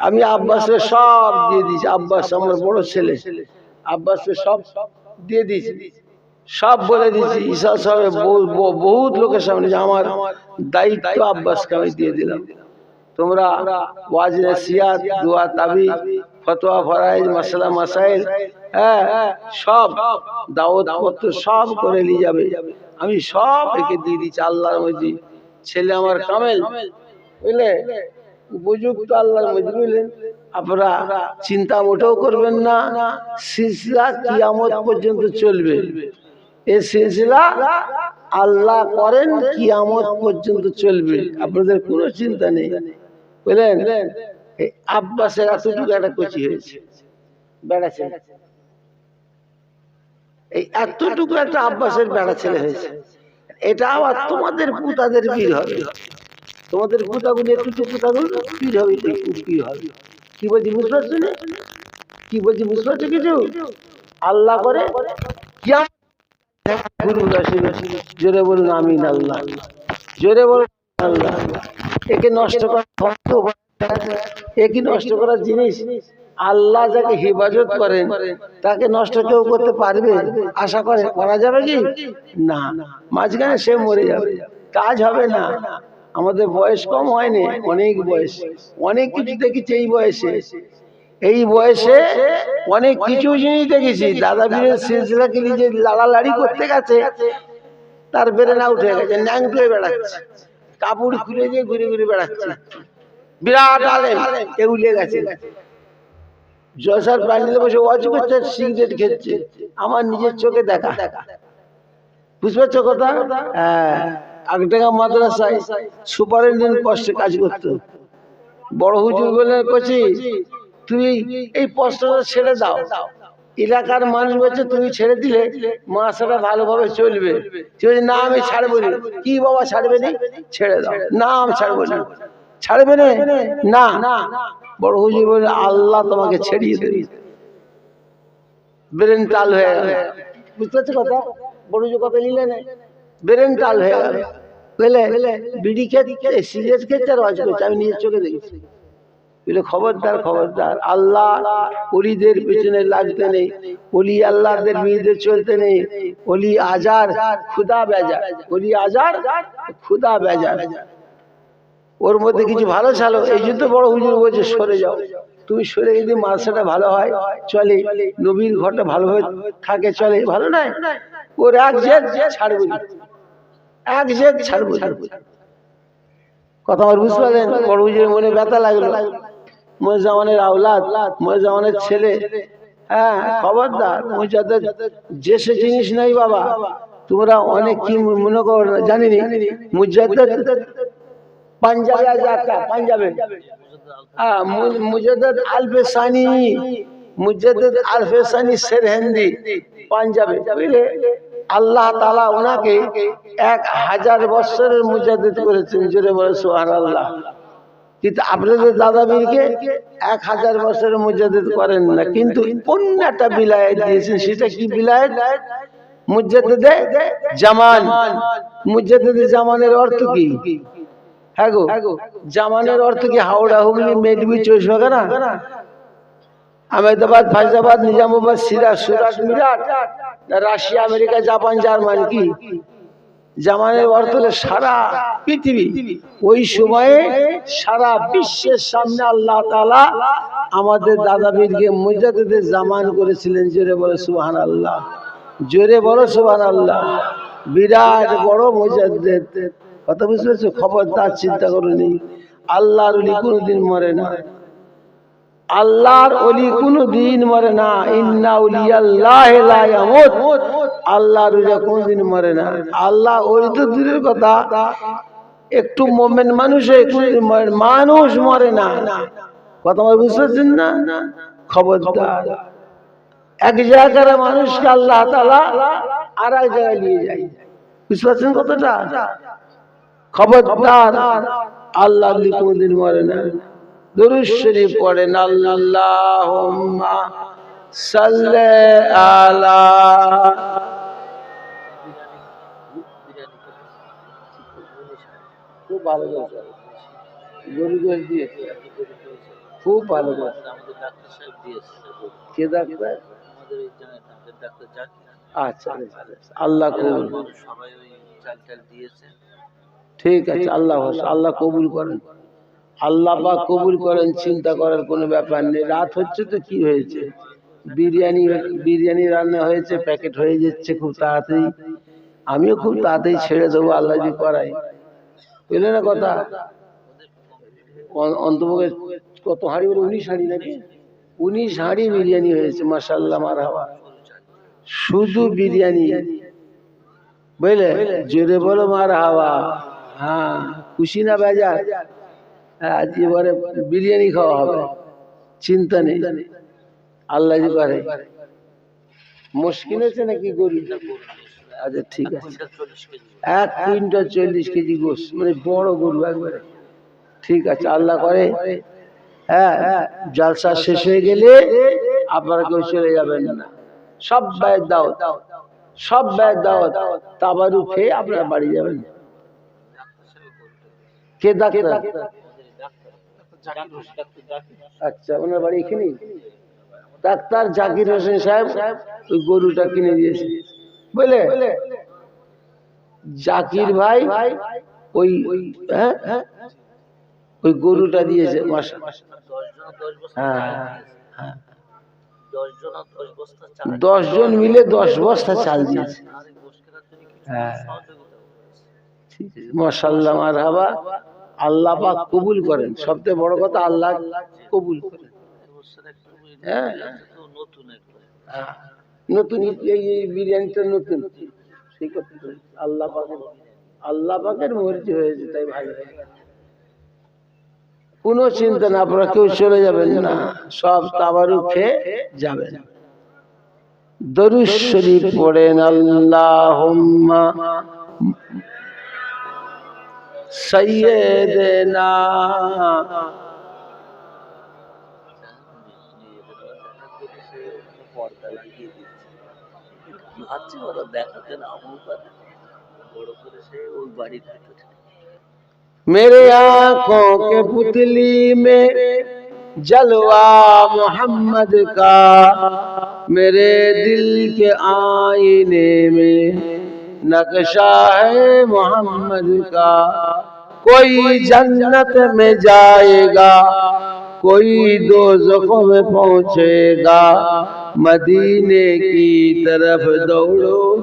আমি আব্বাসে সব দিয়ে দিয়েছি। আব্বাস আমার বড় ছেলে। আব্বাসে সব দিয়ে দিয়েছি। সব বলে দিয়েছি। ঈশা সাহেব বহুত লোকের সামনে যে আমার দায়িত্ব আব্বাসকে আমি দিয়ে দিলাম। তোমরা ওয়াজ নসিয়াত দোয়া তাবি ফতোয়া ফরাইজ মাসলা মাসাইল হ্যাঁ সব দাওয়াত পত্র সব করে নিয়ে যাবে। আমি সব একে দিয়ে দিচ্ছি আল্লাহর মধ্যে। ছেলে আমার কামেল। বুঝলে? উপযুক্ত মধ্যে বুঝলেন আপনারা চিন্তা মোটেও করবেন না। সিলসিলা কিয়ামত পর্যন্ত চলবে। এই সিলসিলা আল্লাহ করেন, কিয়ামত পর্যন্ত চলবে। আপনাদের কোনো চিন্তা নেই। বুঝলেন? আব্বাসের এতটুকু একটা কচি হয়েছে। বেড়া এই এতটুকু একটা আব্বাসের বেড়া ছেলে হয়েছে। এটা আবার তোমাদের পুতাদের বীর হবে। তোমাদের পুতাগুলো একটু পুতাগুলো পীর হবে পীর হবে? কি বলছি বুঝতে পারছ না কি বলছি বুঝতে পারছ কিছু আল্লাহ করে? জোরে বলুন, আমিন, আল্লাহ। জোরে বলুন, আল্লাহ। একে নষ্ট করা একে নষ্ট করার জিনিস, আল্লাহ যাকে হেফাজত করেন, তাকে নষ্ট কেউ করতে পারবে? আশা করে, করা যাবে কি? না। মাঝখানে সে মরে যাবে। কাজ হবে না। আমাদের বয়স কম হয়নি, অনেক বয়স। অনেক কিছু দেখেছি এই বয়সে। এই বয়সে অনেক কিছু জিনিস দেখেছি। দাদা বীরের সিলসিলাকে নিজে লাড়ালাড়ি করতে গেছে, তার বেড়ে না উঠে গেছে ন্যাংট হয়ে বেড়াচ্ছে। কাপড় খুলে দিয়ে ঘুরে ঘুরে বেড়াচ্ছে। বিরাট আলেম এগুলিয়ে গেছে। জয়সার প্যান্ডেলে বসে ওয়াজ করছে সিগারেট খেচ্ছে। আমার নিজের চোখে দেখা। বুঝতে পারছ কথা? হ্যাঁ। আগটাকা মাদ্রাসায় সুপারিনটেন্ডেন্ট পোস্টে কাজ করতো। বড় হুজুর বলে কছি তুমি এই পোস্টটা ছেড়ে দাও। এলাকার মানুষ বলছে তুমি ছেড়ে দিলে মাসাটা ভালোভাবে চলবে। না আমি ছাড়বো না। কি বাবা ছাড়বে না? ছেড়ে দাও। না আমি ছাড়বো না। ছাড়বে না? না। বড় হুজুর বলে আল্লাহ তোমাকে ছেড়িয়ে দেবে। ব্রেন টাল হয়ে গেল। বুঝতে পারছ কথা? বড় হুজুর কথা নিলে না ব্রেন টাল হয়ে গেল। বুঝলে বিড়ি খেতে, সিগারেট খেতে আর করছে আমি নিজের চোখে দেখেছি। বলে, খবরদার খবরদার, আল্লাহ অলিদের পেছনে লাগতে নেই। অলি আল্লাহদের বিরুদ্ধে চলতে নেই। অলি আজার খুদা বেজার। অলি আজার খুদা বেজার। ওর মধ্যে কিছু ভালো ছালো। এই জন্য বড় হুজুর বলছে, সরে যাও। তুমি সরে যদি মাসাটা ভালো হয়, চলে। নবীর ঘরটা ভালোভাবে থাকে, চলে। ভালো নয়? ওর এক জেদ, ছাড়বো। হ্যাঁ খবরদার মজাদের যে সে জিনিস নাই বাবা। তোমরা অনেক কি মনে করো না, জানি নি পাঞ্জাবে আল্লাহ তালা ওনাকে এক হাজার বছরের মুজাদ্দিদ করেছেন, জোরে বলে সোহান আল্লাহ কিন্তু আপনাদের দাদা বীরকে এক হাজার বছরের মুজাদ্দিদ করেন না, কিন্তু অন্য একটা বিলায়ত দিয়েছেন, সেটা কি বিলায়ত? মুজাদ্দিদে জামান। মুজাদ্দিদে জামানের অর্থ কি? হ্যাঁ গো, জামানের অর্থ কি হাওড়া হুগলি চৌষ না Ahmedabad Faizabad Nizamabad, Siraj Surat Meerut Russia, America, Japan, German কি? জামানের অর্থ হলো সারা পৃথিবী। ওই সময়ে সারা বিশ্বের সামনে আল্লাহ তালা আমাদের দাদা বীরকে মুজাদ্দিদের জামান করেছিলেন। জোরে বলে সুবহান আল্লাহ জোরে বলো সুবহান আল্লাহ বিরাট বড় মুজাদ্দিদ। কথা বুঝতে পারছ? খবরদার, চিন্তা করুনি আল্লাহর উলি কোনোদিন মরে না। আল্লাহর অলি কোনো দিন মরে না। ইন্না উলিয়াল্লাহ লা ইয়ামুত। আল্লাহর উলি কোনদিন মরে না। আল্লাহ ওই তো দূরের কথা। একটু মোমেন মানুষে মানুষ মরে না। কথা আমার বুঝতে পারছেন না? খবরদার। এক জায়গার মানুষকে আল্লাহ তালা আর এক জায়গায় নিয়ে যায়। বুঝতে পারছেন কতটা খবরদার। আল্লাহ আল্লি কোনদিন মরে না। দুরুদ শরীফ পড়েন আল্লাহুম্মা সাল্লি আলা খুব ভালো করেছে দিয়েছে খুব ভালো কথা আমাদের ডাক্তার সাহেব দিয়েছে। কে ডাক্তার? আমাদের এই জানেন আমাদের ডাক্তার জাকির। আচ্ছা আচ্ছা। আল্লাহ কবুল দিয়েছে। ঠিক আছে আল্লাহ আল্লাহ কবুল করেন। আল্লাহ বা কবুল করেন চিন্তা করার কোনো ব্যাপার নেই। রাত হচ্ছে তো কি হয়েছে? বিরিয়ানি বিরিয়ানি রান্না হয়েছে প্যাকেট হয়ে যাচ্ছে খুব তাড়াতাড়ি। আমিও খুব তাড়াতাড়ি ছেড়ে দেবো আল্লাহ যদি করাই বুঝলে না কথা? অন্তপক্ষে কত হাঁড়ি বলে? উনিশ হাঁড়ি নাকি? উনিশ হাঁড়ি বিরিয়ানি হয়েছে মাসাল্লাহ মার হাওয়া শুধু বিরিয়ানি। বুঝলে? জোরে বলো মার হাওয়া হ্যাঁ। খুশি না বেজা আজ এবারে বিরিয়ানি খাওয়া হবে। চিন্তা নেই। আল্লাহ করে মুশকিল আছে নাকি গরু আচ্ছা ঠিক আছে। এক কুইন্টাল চল্লিশ কেজি গোস মানে বড় গরু একবারে। ঠিক আছে আল্লাহ করে। হ্যাঁ জালসা শেষ হয়ে গেলে আপনারা কেউ চলে যাবেন না। সব ব্যয়ের দাও সব ব্যয়ের দাও তাবারু খেয়ে আপনারা বাড়ি যাবেন। কে ডাক্তার? আচ্ছা ওনার বাড়ি এখানেই? ডাক্তার জাকির হোসেন সাহেব ওই গরুটা কিনে দিয়েছে। বুঝলে জাকির ভাই ওই হ্যাঁ ওই গরুটা দিয়েছে মাসে। দশ জন হ্যাঁ হ্যাঁ। দশ জন দশ বস্তা চাল দশ জন মিলে দশ বস্তা চাল দিয়েছে। হ্যাঁ। মশাল্লাহ মার হাবা আল্লাহ পাক কবুল করেন সবচেয়ে বড় কথা আল্লাহ কবুল করেন হ্যাঁ। হ্যাঁ। নতুন বিরিয়ানিটা নতুন আল্লাহ পাকের আল্লাহ পাকের মর্জি হয়েছে, তাই ভালো কোনো চিন্তা না, আপনারা কেউ চলে যাবেন না সব তাবারু খেয়ে যাবেন দরুদ শরীফ পড়েন, আল্লাহুম্মা সাইয়্যিদিনা পর্দা লাগিয়ে দিচ্ছে ভাবছি ওরা দেখাতে না আমল করে বড় করে সে ওই বাড়ির ভিতরে मेरे आंखों के पुतली में जलवा मोहम्मद का मेरे दिल के आईने में نقشہ ہے محمد کا۔ کوئی جنت میں جائے گا، کوئی دو زخم میں پہنچے گا۔ مدینے کی طرف دوڑو،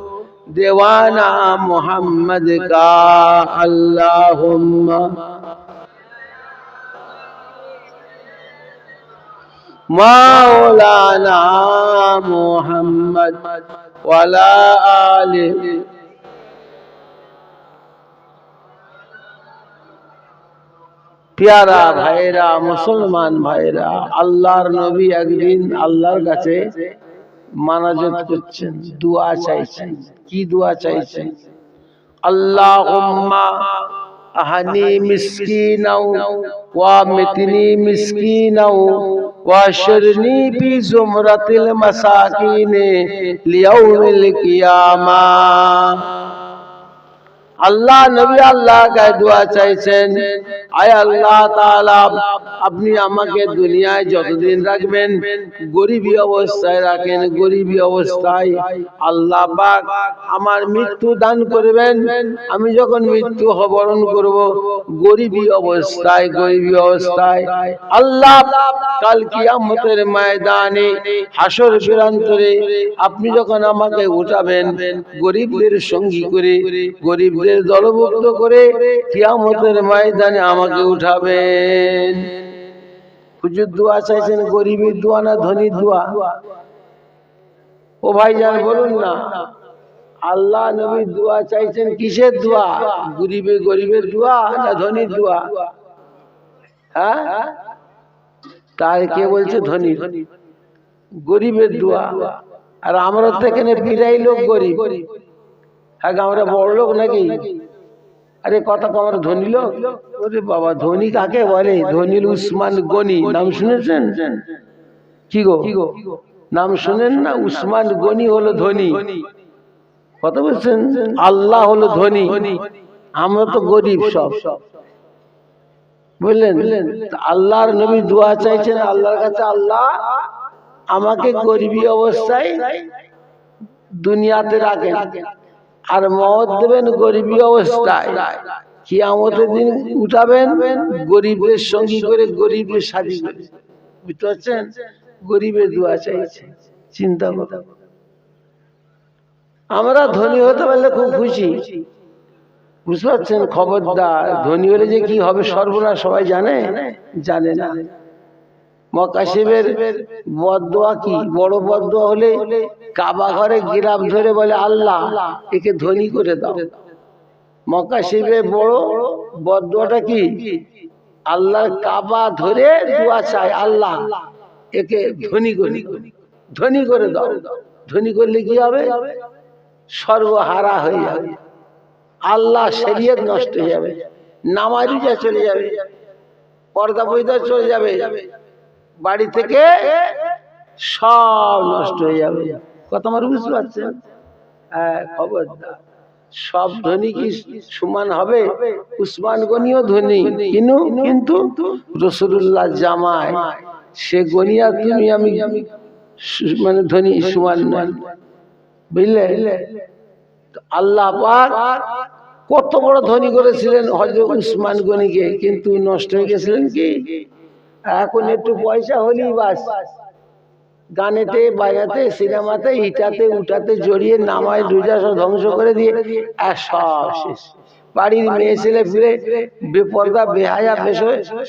دیوانہ محمد کا۔ اللہم۔ مولانا محمد ولا آل পেয়ারা ভাইরা মুসলমান ভাইরা আল্লাহর নবী একদিন আল্লাহর কাছে মানাজত করছেন, দোয়া চাইছেন। কি দোয়া চাইছেন? আল্লাহুম্মা আহানি মিসকিনাও ওয়া মিতনি মিসকিনাও ওয়া শরনি ফি জুমরাতিল মাসাকিনে লিয়াউমিল কিয়ামা। আল্লাহ, নবী আল্লাহ দোয়া চাইছেন। আয় আল্লাহ আপনি আমাকে দুনিয়ায় যতদিন রাখবেন, গরিবী অবস্থায় রাখেন। গরিবী অবস্থায় আল্লাহ আমার মৃত্যু দান করবেন। আমি যখন মৃত্যু বরণ করব, গরিবী অবস্থায় গরিবী অবস্থায় আল্লাহ কাল কিয়ামতের ময়দানে হাসর ফিরান্তরে আপনি যখন আমাকে উঠাবেন, গরিবদের সঙ্গী করে গরিবদের দলভুক্ত করে কিয়ামতের ময়দানে আমাকে উঠাবেন। হুজুর দোয়া চাইছেন, গরিবের দোয়া না ধনীর দোয়া? ও ভাই যান বলুন না। আল্লাহ নবীর দোয়া চাইছেন কিসের দোয়া? গরিবে গরিবের দোয়া না ধনীর দোয়া? হ্যাঁ? তার কে বলছে ধনী? গরিবের দোয়া। আর আমরা তো এখানে বিরাই লোক গরিব। হ্যাঁ আমরা বড় লোক নাকি? আরে কথা তো আমরা ধনী লোক। ওরে বাবা ধনী কাকে বলে? ধনী উসমান গনি নাম শুনেছেন? কি গো? নাম শুনেন না? উসমান গনি হলো ধনী। কথা বলছেন? আল্লাহ হলো ধনী। আমরা তো গরিব সব। বুঝলেন আল্লাহর নবী দোয়া চাইছেন আল্লাহর কাছে আল্লাহ আমাকে গরিবী অবস্থায় দুনিয়াতে রাখেন। আর মত দেবেন গরিবী অবস্থায়। কিয়ামতের দিন উঠাবেন গরিবের সঙ্গী করে গরিবের সাজি বুঝতে পারছেন? গরিবের দোয়া চাইছে। চিন্তা করো। আমরা ধনী হতে পারলে খুব খুশি। বুঝতে পারছেন? খবরদার। ধনী হলে যে কি হবে সর্বনাশ সবাই জানে? জানে না। মকাশিবের বদোয়া কি? বড় বদোয়া হলে কাবা ঘরে গিরাপ ধরে বলে, আল্লাহ, একে ধনী করে দাও। মকাশিবের বড় বদোয়াটা কি? আল্লাহর কাবা ধরে দোয়া চায়, আল্লাহ, একে ধনী করে ধনী করে দাও। ধনী করলে কি হবে? সর্বহারা হয়ে যাবে। আল্লাহ শরীয়ত নষ্ট হয়ে যাবে। নামাজুজা চলে যাবে। পর্দা পর্দা চলে যাবে। বাড়ি থেকে সব নষ্ট হয়ে যাবে। কথা আমার বুঝতে পারছেন? হ্যাঁ খবরদার। সব ধনী কি সমান হবে? উসমান গনিও ধনী। কিন্তু কিন্তু রসুল্লাহ জামায় সে গনিয়া তুমি আমি মানে ধনী সমান নয় বুঝলে? আল্লাহ পাক কত বড় ধনী করেছিলেন হজরত উসমান গনিকে। কিন্তু নষ্ট হয়ে গেছিলেন কি? এখন একটু পয়সা হলেই বাস। গানেতে বাজাতে সিনেমাতে ইটাতে উঠাতে জড়িয়ে নামায় রোজা সব ধ্বংস করে দিয়ে সব শেষ। বাড়ির মেয়ে ছেলে ফিরে বেপর্দা বেহায়া বেশ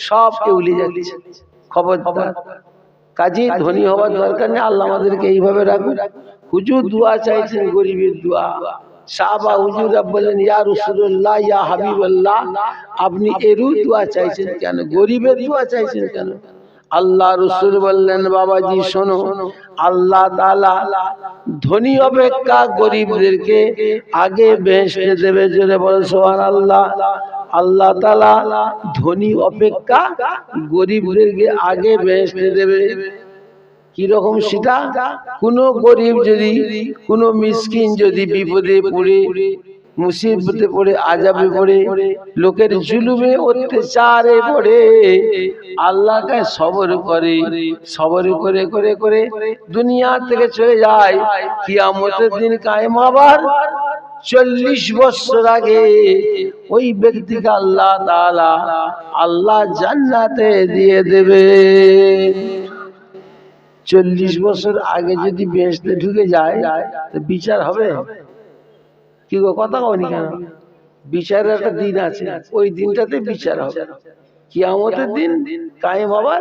সব কেউলি যাচ্ছে। খবর কাজী ধনী হওয়ার দরকার নেই আল্লাহ আমাদেরকে এইভাবে রাখুন। হুজুর দোয়া চাইছেন গরিবের দোয়া। সাহাবা হুজুরা বললেন ইয়া রসুল্লাহ ইয়া হাবিবাল্লাহ, আপনি এরু দোয়া চাইছেন কেন? গরিবের দোয়া চাইছেন কেন? আল্লাহ রসুল বললেন, বাবাজি, শোনো, আল্লাহ তাআলা ধনী অপেক্ষা গরিবদেরকে আগে বেহেশতে দেবে। জোরে বলে সোহান আল্লাহ আল্লাহ ধনী অপেক্ষা গরিবদেরকে আগে বেহেশতে দেবে। কীরকম সেটা? কোন গরিব যদি, কোন মিসকিন যদি বিপদে পড়ে, মুসিবতে পড়ে, আজাবে পড়ে, লোকের জুলুমে, অত্যাচারে পড়ে, আল্লাহকে সবর করে সবর করে করে করে দুনিয়া থেকে চলে যায়। কিয়ামতের দিন কায়েম আবার চল্লিশ বছর আগে ওই ব্যক্তিকে আল্লাহ তাআলা আল্লাহ জান্নাতে দিয়ে দেবে। চল্লিশ বছর আগে যদি বেহেশতে ঢুকে যায়, তো বিচার হবে? কি কথা কওনি কেন? বিচারের একটা দিন আছে, ওই দিনটাতে বিচার হবে। কিয়ামতের দিন কায়েম হবার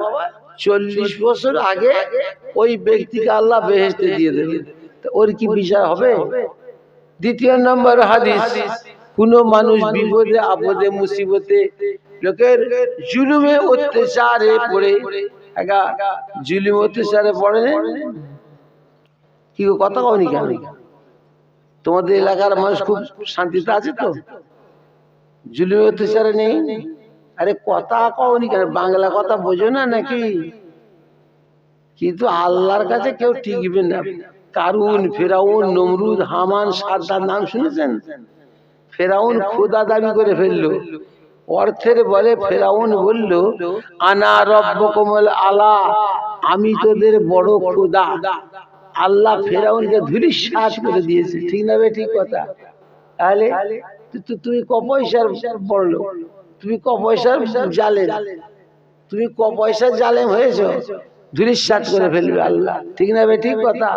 চল্লিশ বছর আগে ওই ব্যক্তিকে আল্লাহ বেহেশতে দিয়ে দেবে। ওর কি বিচার হবে? দ্বিতীয় নম্বর হাদিস, কোন মানুষ বিপদে, আপদে, মুসিবতে লোকের জুলুমে অত্যাচারে পড়ে একা জুলুম অত্যাচারে পড়ে? কি কথা কওনি কেন? তোমাদের এলাকার মানুষ খুব শান্তিতে আছে তো? জুলুম অত্যাচারে নেই? আরে কথা কওনি কেন? বাংলা কথা বোঝো না নাকি? কিন্তু আল্লাহর কাছে কেউ টিকবে না। কারুন, ফেরাউন, নমরুদ, হামান সারদার নাম শুনেছেন? ফেরাউন খোদা দাবি করে ফেলল। অর্থের বলে ফেরাউন বলল, আনা রব্বকমল আলা, আমি তোদের বড় খোদা আল্লাহ ফেরাউনকে ধুলিশ্বাস করে দিয়েছে। ঠিক না বে, ঠিক কথা? তাহলে তুমি ক পয়সার বড় লোক? তুমি ক পয়সার জালে তুমি ক পয়সার জালেম হয়েছ? ধুলিশ্বাস করে ফেলবে আল্লাহ। ঠিক না বে, ঠিক কথা?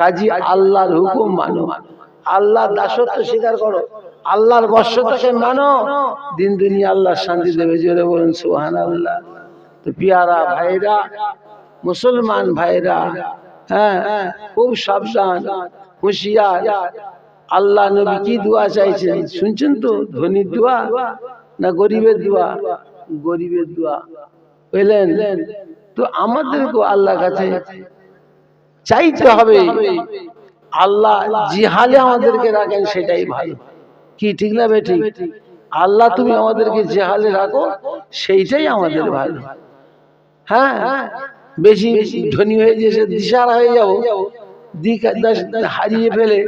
কাজী আল্লাহর হুকুম মানো। আল্লাহ দাসত্ব স্বীকার করো। আল্লাহর বর্ষতাকে মানো। দিন দুনিয়া আল্লাহ শান্তি দেবে জোরে বলুন সুহান আল্লাহ তো পিয়ারা ভাইরা মুসলমান ভাইরা হ্যাঁ খুব সাবধান হুঁশিয়ার। আল্লাহ নবী কি দোয়া চাইছেন? শুনছেন তো? ধনীর দোয়া না গরিবের দোয়া? গরিবের দোয়া। বুঝলেন? তো আমাদেরকে আল্লাহ কাছে চাইতে হবে। আল্লাহ জিহালে আমাদেরকে রাখেন সেটাই ভালো। কি ঠিক না বেঠিক? আল্লাহ তুমি আমাদেরকে যে হালে রাখো, সেইটাই আমাদের ভালো। হ্যাঁ? বেশি ধনী হয়ে যেছে দিশারা হয়ে যাব হারিয়ে ফেলে,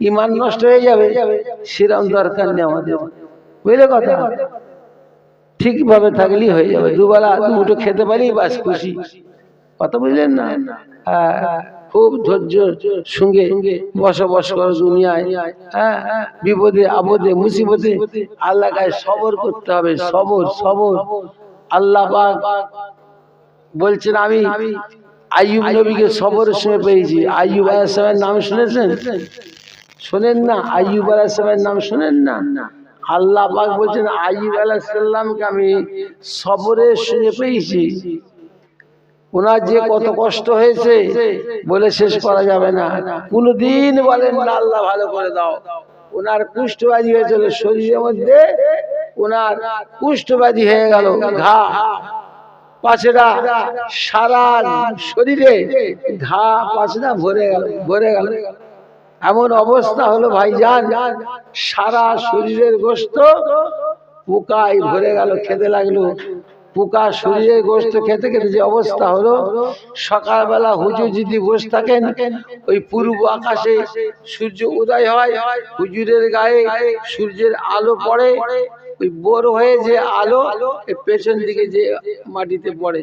ইমান নষ্ট হয়ে যাবে, সেরকম দরকার নেই আমাদের। বুঝলে কথা? ঠিকভাবে থাকলেই হয়ে যাবে। দুবেলা দুটো খেতে পারি, বাস খুশি। কথা বুঝলেন না? হ্যাঁ। খুব ধৈর্য সঙ্গে বসবাস করো দুনিয়ায় হ্যাঁ বিপদে, আপদে, মুসিবতে আল্লাহ গায়ে সবর করতে হবে, সবর সবর। আল্লাহ বলছেন, আমি আইয়ুব নবীকে সবরের সময় পেয়েছি। আইয়ুব আলাইহিসসালামের নাম শুনেছেন? শোনেন না, আইয়ুব আলাইহিসসালামের নাম শোনেন না। আল্লাহ বলছেন, আইয়ুব আলাইহিসসালামকে আমি সবরের সঙ্গে পেয়েছি। ওনার যে কত কষ্ট হয়েছে বলে শেষ করা যাবে না। কোনদিন বলেন না, আল্লাহ ভালো করে দাও। ওনার কুষ্ঠব্যাধি হয়েছিল শরীরের মধ্যে, ওনার কুষ্ঠব্যাধি হয়ে গেল, ঘা। পাছেরা সারা শরীরে ঘা পাছেরা ভরে গেল ভরে গেল। এমন অবস্থা হলো ভাই ভাইজান, সারা শরীরের গোস্ত পোকায় ভরে গেল, খেতে লাগল। পোকা শরীরের গোস্ত খেতে খেতে যে অবস্থা হলো, সকালবেলা হুজুর যদি বসে থাকেন, ওই পূর্ব আকাশে সূর্য উদয় হয়, হুজুরের গায়ে সূর্যের আলো পড়ে, ওই বোর হয়ে যে আলো পেছন দিকে যে মাটিতে পড়ে।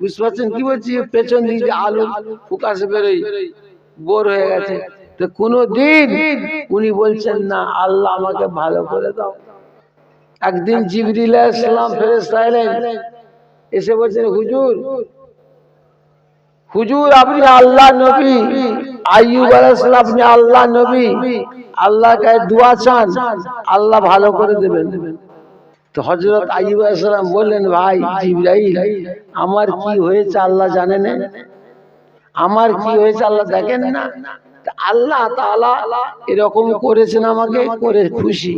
বুঝতে পারছেন কি বলছি? পেছন দিকে যে আলো ফোকাসে বেরোয়, বোর হয়ে গেছে। তো কোনো দিন উনি বলছেন, না, আল্লাহ আমাকে ভালো করে দাও। একদিন জিবরিল ইসলাম ফেরেশতা এলেন। এসে বলছেন হুজুর হুজুর আপনি আল্লাহ নবী আইয়ুব আলাইহিস আপনি আল্লাহ নবী আল্লাহ কাছে দোয়া চান আল্লাহ ভালো করে দেবেন। তো হযরত আইয়ুব আলাইহিস সালাম বললেন ভাই জিবরাইল আমার কি হয়েছে আল্লাহ জানেন? আমার কি হয়েছে আল্লাহ দেখেন না? আল্লাহ এরকম করেছেন আমাকে, করে খুশি।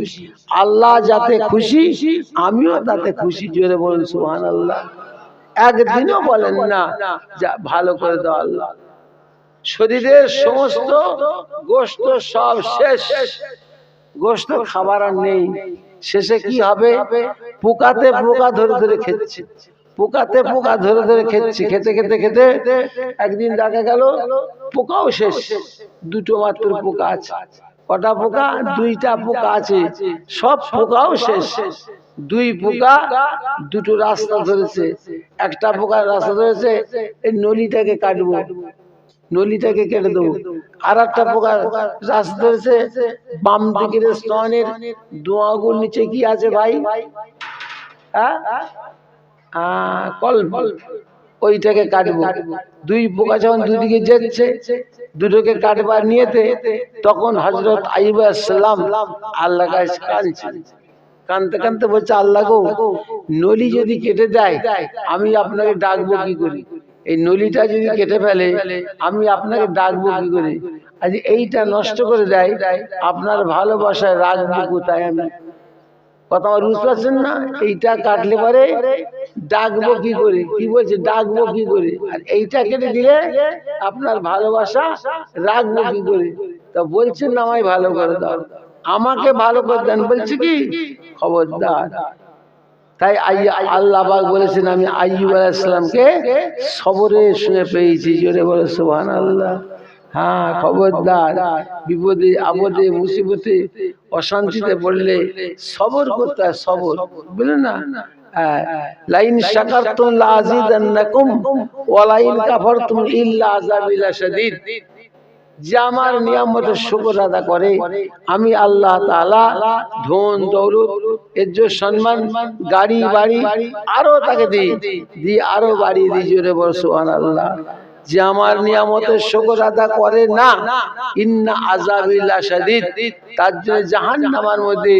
আল্লাহ যাতে খুশি, আমিও তাতে খুশি। জোরে বলুন, সুবহানাল্লাহ। একদিনও বলেন না, যা ভালো করে দাও আল্লাহ। শরীরের সমস্ত গোস্ত সব শেষ। গোস্ত খাবার আর নেই। শেষে কি হবে? পোকাতে পোকা ধরে ধরে খেচ্ছে পোকাতে পোকা ধরে ধরে খেচ্ছে, খেতে খেতে খেতে একদিন দেখা গেল পোকাও শেষ। দুটো মাত্র পোকা আছে। কটা পোকা? দুইটা পোকা আছে। সব পোকাও শেষ। দুই পোকা দুটো রাস্তা ধরেছে। একটা পোকা রাস্তা ধরেছে, এই নলিটাকে কাটবো। নলিটাকে কেটে দেবো। আর একটা পোকা রাস্তা ধরেছে, বাম দিকের স্তনের দোয়াগুর নিচে কি আছে ভাই? হ্যাঁ? কল্প ওইটাকে কাটবো। দুই পোকা যখন দুদিকে যাচ্ছে, দুটোকে কাটবার নিয়েতে, তখন হজরত আইব সালাম আল্লাহ কাছে কাঁদছে। কানতে কানতে বলছে, আল্লাহ গো, নলি যদি কেটে দেয়, আমি আপনাকে ডাকবো কি করি? এই নলিটা যদি কেটে ফেলে, আমি আপনাকে ডাকবো কি করে? আজ এইটা নষ্ট করে দেয়, আপনার ভালোবাসায় রাখব কোথায় আমি? কথা আমার এইটা কাটলে পরে কি কি বলছে? কি আর এইটা কেটে দিলে আপনার ভালোবাসা রাখব কি করে? তা বলছেন না আমায় ভালো করে দাও। আমাকে ভালো করে দেন। বলছে কি? খবরদার। তাই আল্লাহ বলেছেন, আমি আইয়ুব আলাইসালামকে সবরের সঙ্গে পেয়েছি। জোরে বলে সোহান আল্লাহ হ্যাঁ খবরদার বিপদে আপদে মুসিবতে অশান্তিতে পড়লে সবর করতে হয় সবর বুঝলেন না? হ্যাঁ, আমি আল্লাহ তাআলা ধন দৌলত এজ্জ সম্মান গাড়ি বাড়ি আরও তাকে দিই দি আরও বাড়ি দিই জোরে বল সুবহানাল্লাহ। যে আমার নিয়ামতের শুকর আদা করে না, ইন্না শাদীদ তার জন্য জাহান্নামের মধ্যে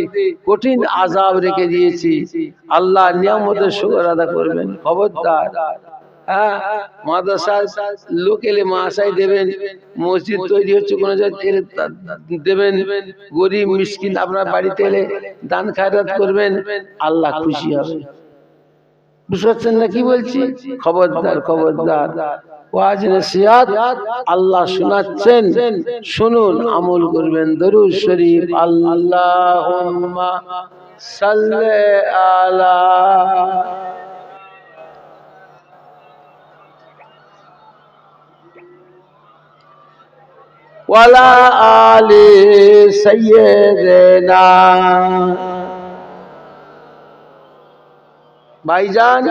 কঠিন আযাব রেখে দিয়েছি। আল্লাহ নিয়ামতের শুকর আদা করবেন, খবরদার। হ্যাঁ আল্লাহ খুশি হবে। বুঝতে না কি বলছি? খবরদার খবরদার। ওয়াজ নসিহাত আল্লাহ শোনাচ্ছেন। শুনুন, আমল করবেন। দরুদ শরীফ, আল্লাহুম্মা সাল্লি আলা ওয়ালা আলি সাইয়্যিদিনা ভাইজান।